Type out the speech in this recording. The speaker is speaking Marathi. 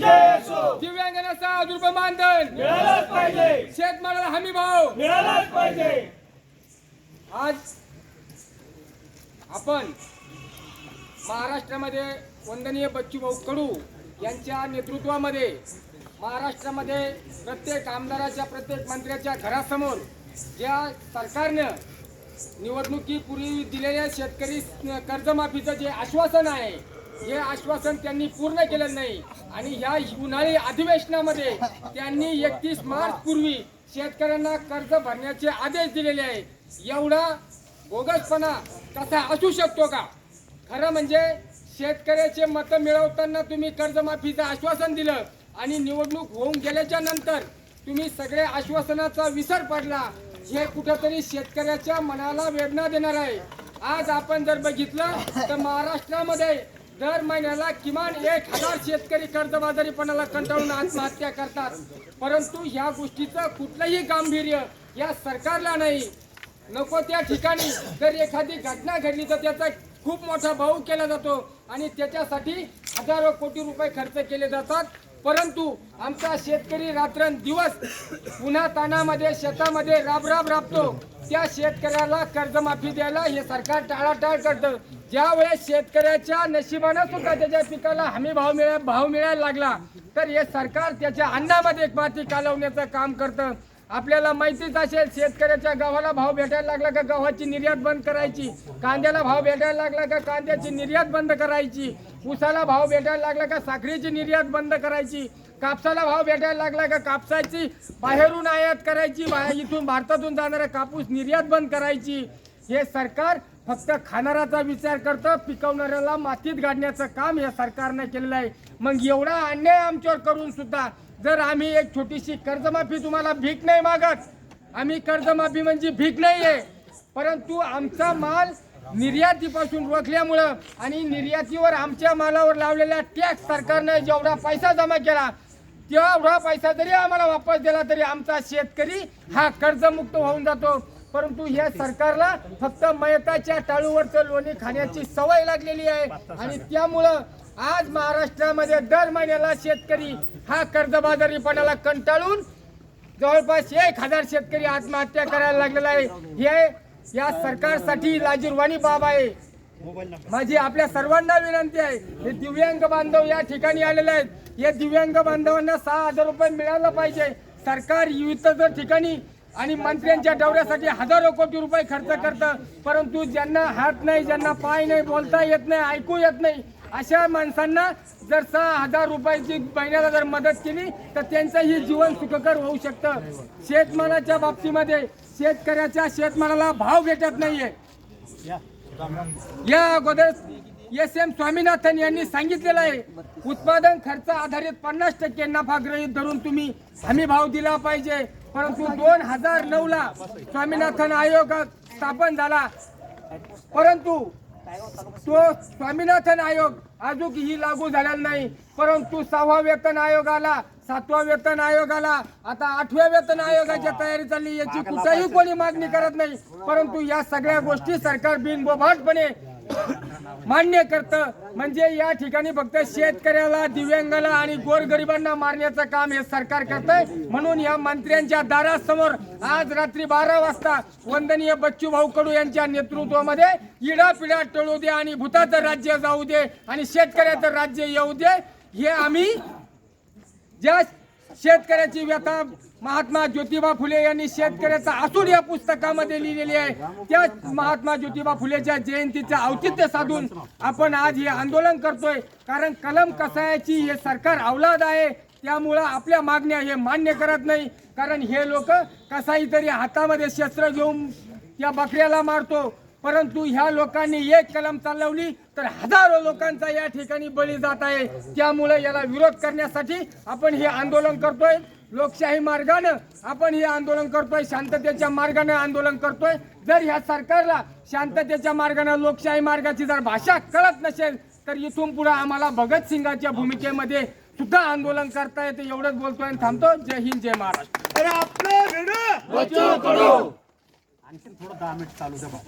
दिव्यांगांना रुपये मानधन. मिळालाच पाहिजे. शेतमालाला हमी भाव. मिळालाच पाहिजे. आज आपण महाराष्ट्रामध्ये वंदनीय बच्चूभाऊ कडू यांच्या नेतृत्वामध्ये महाराष्ट्रामध्ये प्रत्येक आमदाराच्या प्रत्येक मंत्र्याच्या घरासमोर ज्या सरकारनं निवडणुकीपूर्वी दिलेल्या शेतकरी कर्जमाफीचं जे आश्वासन आहे हे आश्वासन त्यांनी पूर्ण केलं नाही. आणि या उन्हाळी अधिवेशनामध्ये त्यांनी एकतीस मार्च पूर्वी शेतकऱ्यांना कर्ज भरण्याचे आदेश दिलेले आहे. एवढा बोगसपणा कसा असू शकतो का? खरं म्हणजे शेतकऱ्याचे मतं मिळवताना तुम्ही कर्जमाफीचं आश्वासन दिलं आणि निवडणूक होऊन गेल्याच्यानंतर तुम्ही सगळे आश्वासनाचा विसर पडला. हे कुठंतरी शेतकऱ्याच्या मनाला वेदना देणार आहे. आज आपण जर बघितलं तर महाराष्ट्रामध्ये दर महिन्याला किमान एक हजार शेतकरी कर्जबाजारीपणाला कंटाळून आत्महत्या करतात. परंतु ह्या गोष्टीचं कुठलंही गांभीर्य या सरकारला नाही. नको त्या ठिकाणी जर एखादी घटना घडली तर त्याचा खूप मोठा भाऊ केला जातो आणि त्याच्यासाठी हजारो कोटी रुपये खर्च केले जातात. परंतु आमचा शेतकरी रात्रंदिवस पुन्हा तानामध्ये शेतामध्ये राबराब राबतो. त्या शेतकऱ्याला कर्जमाफी द्यायला हे सरकार टाळाटाळ करतं. ज्या वेळेस शेतकऱ्याच्या नशिबानं सुद्धा त्याच्या पिकाला हमी भाव मिळा भाव मिळायला लागला तर हे सरकार त्याच्या अन्नामध्ये एक माती कालवण्याचं काम करतं. आपल्याला माहितीच असेल शेतकऱ्याच्या गव्हाला भाव भेटायला लागला का गव्हाची निर्यात बंद करायची? कांद्याला भाव भेटायला लागला का कांद्याची निर्यात बंद करायची? ऊसाला भाव भेटायला लागला का साखरेची निर्यात बंद करायची? कापसाला भाव भेटायला लागला का कापसाची बाहेरून आयात करायची? इथून भारतातून जाणारा कापूस निर्यात बंद करायची? हे सरकार फक्त खाणाराचा विचार करतं पिकवणाऱ्याला मातीत गाडण्याचं काम या सरकारनं केलेलं आहे. मग एवढा अन्याय आमच्यावर करून सुद्धा जर आम्ही एक छोटीशी कर्जमाफी तुम्हाला भीक नाही मागत आम्ही कर्जमाफी म्हणजे भीक नाही आहे परंतु आमचा माल निर्यातीपासून रोखल्यामुळं आणि निर्यातीवर आमच्या मालावर लावलेला टॅक्स सरकारनं जेवढा पैसा जमा केला तेवढा पैसा जरी आम्हाला वापस दिला तरी आमचा शेतकरी हा कर्जमुक्त होऊन जातो. परंतु या सरकारला फक्त मयताच्या टाळूवरचं लोणी खाण्याची सवय लागलेली आहे. आणि त्यामुळं आज महाराष्ट्रामध्ये दर महिन्याला शेतकरी हा कर्जबाजारीपणाला कंटाळून जवळपास एक हजार शेतकरी आत्महत्या करायला लागलेला आहे. हे या सरकारसाठी लाजीरवाणी बाब आहे. माझी आपल्या सर्वांना विनंती आहे हे दिव्यांग बांधव या ठिकाणी आलेले आहेत. या दिव्यांग बांधवांना सहा हजार रुपये मिळायला पाहिजे. सरकार विविध ठिकाणी आणि मंत्र्यांच्या दौऱ्यासाठी हजारो कोटी रुपये खर्च करतं. परंतु ज्यांना हात नाही ज्यांना पाय नाही बोलता येत नाही ऐकू येत नाही अशा माणसांना जर सहा हजार रुपयाची महिन्याला जर मदत केली तर त्यांचंही जीवन सुखकर होऊ शकतं. शेतमालाच्या बाबतीमध्ये शेतकऱ्याच्या शेतमालाला भाव भेटत नाहीये. या अगोदर एस एम स्वामीनाथन यांनी सांगितलेलं आहे उत्पादन खर्च आधारित पन्नास टक्के नफा गृहीत धरून तुम्ही हमी भाव दिला पाहिजे. परंतु दोन हजार नऊ ला स्वामीनाथन आयोग स्थापन झाला. परंतु तो स्वामीनाथन आयोग अजूनही लागू झालेला नाही. परंतु सहावा वेतन आयोग आला सातवा वेतन आयोग आला आता आठव्या वेतन आयोगाची तयारी चालली याची कुठेही कोणी मागणी करत नाही. परंतु या सगळ्या गोष्टी सरकार बिनबोभाटपणे मान्य करतं म्हणजे या ठिकाणी फक्त शेतकऱ्याला दिव्यांगाला आणि गोरगरिबांना मारण्याचं काम हे सरकार करतंय. म्हणून या मंत्र्यांच्या दारासमोर आज रात्री बारा वाजता वंदनीय बच्चू भाऊ कडू यांच्या नेतृत्वामध्ये इडापिडा टळू दे आणि भूताचं राज्य जाऊ दे आणि शेतकऱ्याचं राज्य येऊ दे. हे आम्ही ज्या शेतकऱ्याची व्यथा महात्मा ज्योतिबा फुले यांनी शेतकऱ्याचा असून या पुस्तकामध्ये लिहिलेली आहे. त्या महात्मा ज्योतिबा फुलेच्या जयंतीचं औचित्य साधून आपण आज हे आंदोलन करतोय. कारण कलम कसायाची हे सरकार अवलाद आहे. त्यामुळं आपल्या मागण्या हे मान्य करत नाही. कारण हे लोक कसाही तरी हातामध्ये शस्त्र घेऊन या बकऱ्याला मारतो. परंतु ह्या लोकांनी एक कलम चालवली तर हजारो लोकांचा या ठिकाणी बळी जात आहे. त्यामुळे याला विरोध करण्यासाठी आपण हे आंदोलन करतोय. लोकशाही मार्गानं आपण हे आंदोलन करतोय. शांततेच्या मार्गाने आंदोलन करतोय. जर ह्या सरकारला शांततेच्या मार्गाने लोकशाही मार्गाची जर भाषा कळत नसेल तर इथून पुढे आम्हाला भगतसिंगाच्या भूमिकेमध्ये सुद्धा आंदोलन करता येते. एवढंच बोलतोय आणि थांबतो. जय हिंद जय महाराष्ट्र. अरे आपलं आणखी थोडं दहा मिनिट चालू द्या.